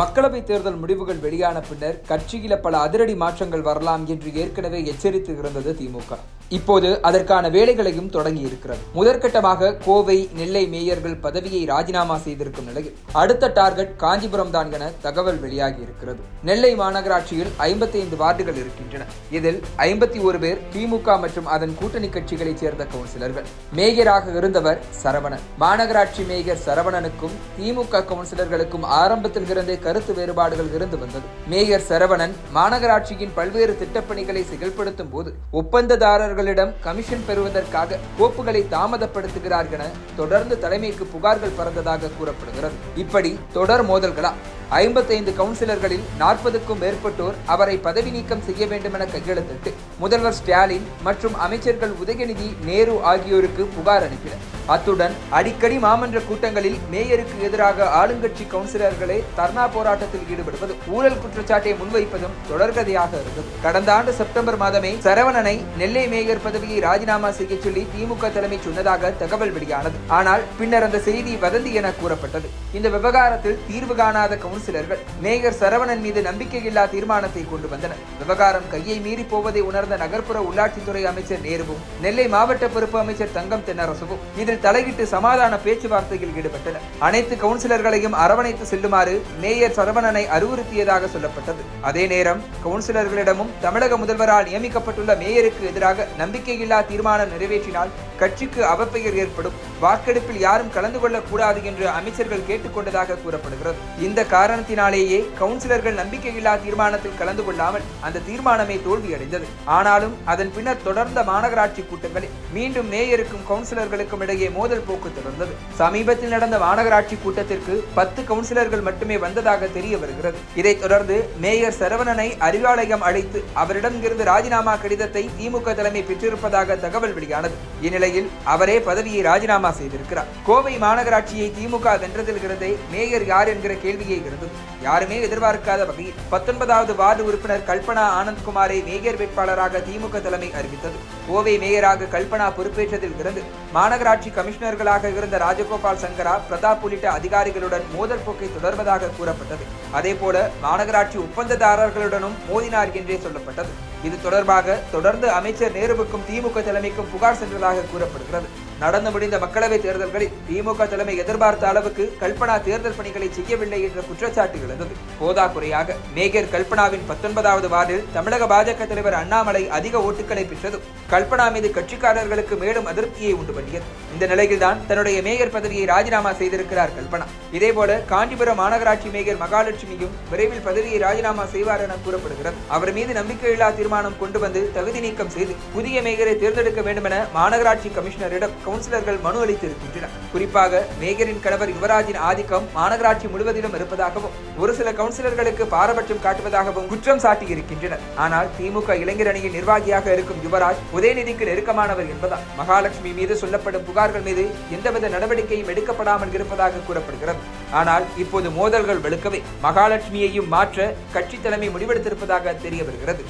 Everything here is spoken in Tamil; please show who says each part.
Speaker 1: மக்களவை தேர்தல் முடிவுகள் வெளியான பின்னர் கட்சியில பல அதிரடி மாற்றங்கள் வரலாம் என்று ஏற்கனவே எச்சரித்து இருந்தது திமுக. இப்போது அதற்கான வேலைகளையும் தொடங்கி இருக்கிறது முதற்கட்டமாக கோவை நெல்லை மேயர்கள் பதவியை ராஜினாமா செய்திருக்கும் நிலையில் அடுத்த டார்கெட் காஞ்சிபுரம் தான் என தகவல் வெளியாகி இருக்கிறது நெல்லை மாநகராட்சியில் ஐம்பத்தி ஐந்து வார்டுகள் இருக்கின்றன. இதில் ஐம்பத்தி ஒரு பேர் திமுக மற்றும் அதன் கூட்டணி கட்சிகளைச் சேர்ந்த கவுன்சிலர்கள். மேயராக இருந்தவர் சரவணன். மாநகராட்சி மேயர் சரவணனுக்கும் திமுக கவுன்சிலர்களுக்கும் ஆரம்பத்தில் இருந்தே கருத்து வேறுபாடுகள் இருந்து வந்தது. மேயர் சரவணன் மாநகராட்சியின் பல்வேறு திட்டப்பணிகளை செயல்படுத்தும் போது ஒப்பந்ததாரர்கள் அவர்களிடம் கமிஷன் பெறுவதற்காக கோப்புகளை தாமதப்படுத்துகிறார் என தொடர்ந்து தலைமைக்கு புகார்கள் பறந்ததாக கூறப்படுகிறது. இப்படி தொடர் மோதல்களா? ஐம்பத்தைந்து கவுன்சிலர்களில் நாற்பதுக்கும் மேற்பட்டோர் அவரை பதவி நீக்கம் செய்ய வேண்டும் என கையெழுத்திட்டு முதல்வர் ஸ்டாலின் மற்றும் அமைச்சர்கள் உதயநிதி நேரு ஆகியோருக்கு புகார் அனுப்பினர். அத்துடன் அடிக்கடி மாமன்ற கூட்டங்களில் மேயருக்கு எதிராக ஆளுங்கட்சி கவுன்சிலர்களே தர்ணா போராட்டத்தில் ஈடுபடுவதும் ஊழல் குற்றச்சாட்டை முன்வைப்பதும் தொடர்கதையாக இருந்தது. கடந்த ஆண்டு செப்டம்பர் மாதமே சரவணனை நெல்லை மேயர் பதவியை ராஜினாமா செய்ய சொல்லி திமுக தலைமை சொன்னதாக தகவல் வெளியானது. ஆனால் பின்னர் அந்த செய்தி வதந்தி என கூறப்பட்டது. இந்த விவகாரத்தில் தீர்வு காணாத கவுன்சிலர்கள் மேயர் சரவணன் மீது நம்பிக்கையில்லா தீர்மானத்தை கொண்டு வந்தனர். விவகாரம் கையை மீறி போவதை உணர்ந்த நகர்ப்புற உள்ளாட்சித்துறை அமைச்சர் நேருவும் நெல்லை மாவட்ட பொறுப்பு அமைச்சர் தங்கம் தென்னரசுவும் இதில் தலையிட்டு சமாதான பேச்சுவார்த்தையில் ஈடுபட்டனர். அனைத்து கவுன்சிலர்களையும் அரவணைத்து செல்லுமாறு மேயர் சரவணனை அறிவுறுத்தியதாக சொல்லப்பட்டது. அதே நேரம் கவுன்சிலர்களிடமும் தமிழக முதல்வரால் நியமிக்கப்பட்டுள்ள மேயருக்கு எதிராக நம்பிக்கையில்லா தீர்மானம் நிறைவேற்றினால் கட்சிக்கு அவப்பெயர் ஏற்படும். வாக்கெடுப்பில் யாரும் கலந்து கொள்ளக்கூடாது என்று அமைச்சர்கள் கேட்டுக்கொண்டதாக கூறப்படுகிறது. இந்த காரணத்தினாலேயே கவுன்சிலர்கள் நம்பிக்கையில்லா தீர்மானத்தில் கலந்து கொள்ளாமல் அந்த தீர்மானமே தோல்வியடைந்தது. ஆனாலும் அதன் பின்னர் தொடர்ந்த மாநகராட்சி கூட்டங்களில் மீண்டும் மேயருக்கும் கவுன்சிலர்களுக்கும் இடையே மோதல் போக்கு தொடர்ந்தது. சமீபத்தில் நடந்த மாநகராட்சி கூட்டத்திற்கு பத்து கவுன்சிலர்கள் மட்டுமே வந்ததாக தெரிய வருகிறது. இதைத் தொடர்ந்து மேயர் சரவணனை அறிவாலயம் அழைத்து அவரிடம் இருந்து ராஜினாமா கடிதத்தை திமுக தலைமை பெற்றிருப்பதாக தகவல் வெளியானது. நிலையில் அவரே பதவியை ராஜினாமா செய்திருக்கிறார். கோவை மாநகராட்சியை திமுக வென்றதில் மேயர் யார் என்கிற கேள்வியை இருந்தது யாருமே எதிர்பார்க்காத வகையில் பத்தொன்பதாவது வார்டு உறுப்பினர் கல்பனா ஆனந்த்குமாரை மேயர் வேட்பாளராக திமுக தலைமை அறிவித்தது. கோவை மேயராக கல்பனா பொறுப்பேற்றதில் இருந்து மாநகராட்சி கமிஷனர்களாக இருந்த ராஜகோபால் சங்கரா பிரதாப் உள்ளிட்ட அதிகாரிகளுடன் மோதல் போக்கை தொடர்வதாக கூறப்பட்டது. அதேபோல மாநகராட்சி ஒப்பந்ததாரர்களுடனும் மோதினார் என்றே சொல்லப்பட்டது. இது தொடர்பாக தொடர்ந்து அமைச்சர் நேருவுக்கும் திமுக தலைமைக்கும் புகார் சென்றதாக கூறப்படுகிறது. நடந்து முடிந்த மக்களவை தேர்தல்களில் திமுக தலைமை எதிர்பார்த்த அளவுக்கு கல்பனா தேர்தல் பணிகளை செய்யவில்லை என்ற குற்றச்சாட்டு எழுந்தது போதாக்குறையாக மேகர் கல்பனாவின் பத்தொன்பதாவது வார்டில் தமிழக பாஜக தலைவர் அண்ணாமலை அதிக ஓட்டுகளை பெற்றதும் கல்பனா மீது கட்சிக்காரர்களுக்கு மேலும் அதிருப்தியை உண்டு பண்ணியது. இந்த நிலையில்தான் தன்னுடைய மேயர் பதவியை ராஜினாமா செய்திருக்கிறார் கல்பனா. இதேபோல காஞ்சிபுரம் மாநகராட்சி மேயர் மகாலட்சுமியும் விரைவில் பதவியை ராஜினாமா செய்வார் என கூறப்படுகிறது. அவர் மீது நம்பிக்கையில்லா தீர்மானம் கொண்டு வந்து தகுதி நீக்கம் செய்து புதிய மேயரை தேர்ந்தெடுக்க வேண்டும் என மாநகராட்சி கமிஷனரிடம் கவுன்சிலர்கள் மனு அளித்திருக்கின்றனர் குறிப்பாக மேயரின் கணவர் யுவராஜின் ஆதிக்கம் மாநகராட்சி முழுவதிலும் இருப்பதாகவும் ஒரு சில கவுன்சிலர்களுக்கு பாரபட்சம் காட்டுவதாகவும் குற்றம் சாட்டியிருக்கின்றனர். ஆனால் திமுக இளைஞர் அணியின் நிர்வாகியாக இருக்கும் யுவராஜ் உதயநிதிக்கு நெருக்கமானவர் என்பதால் மகாலட்சுமி மீது சொல்லப்படும் புகார்கள் மீது எந்தவித நடவடிக்கையும் எடுக்கப்படாமல் இருப்பதாக கூறப்படுகிறது. ஆனால் இப்போது மோதல்கள் வெளுக்கவே மகாலட்சுமியையும் மாற்ற கட்சி தலைமை முடிவெடுத்திருப்பதாக தெரிய வருகிறது.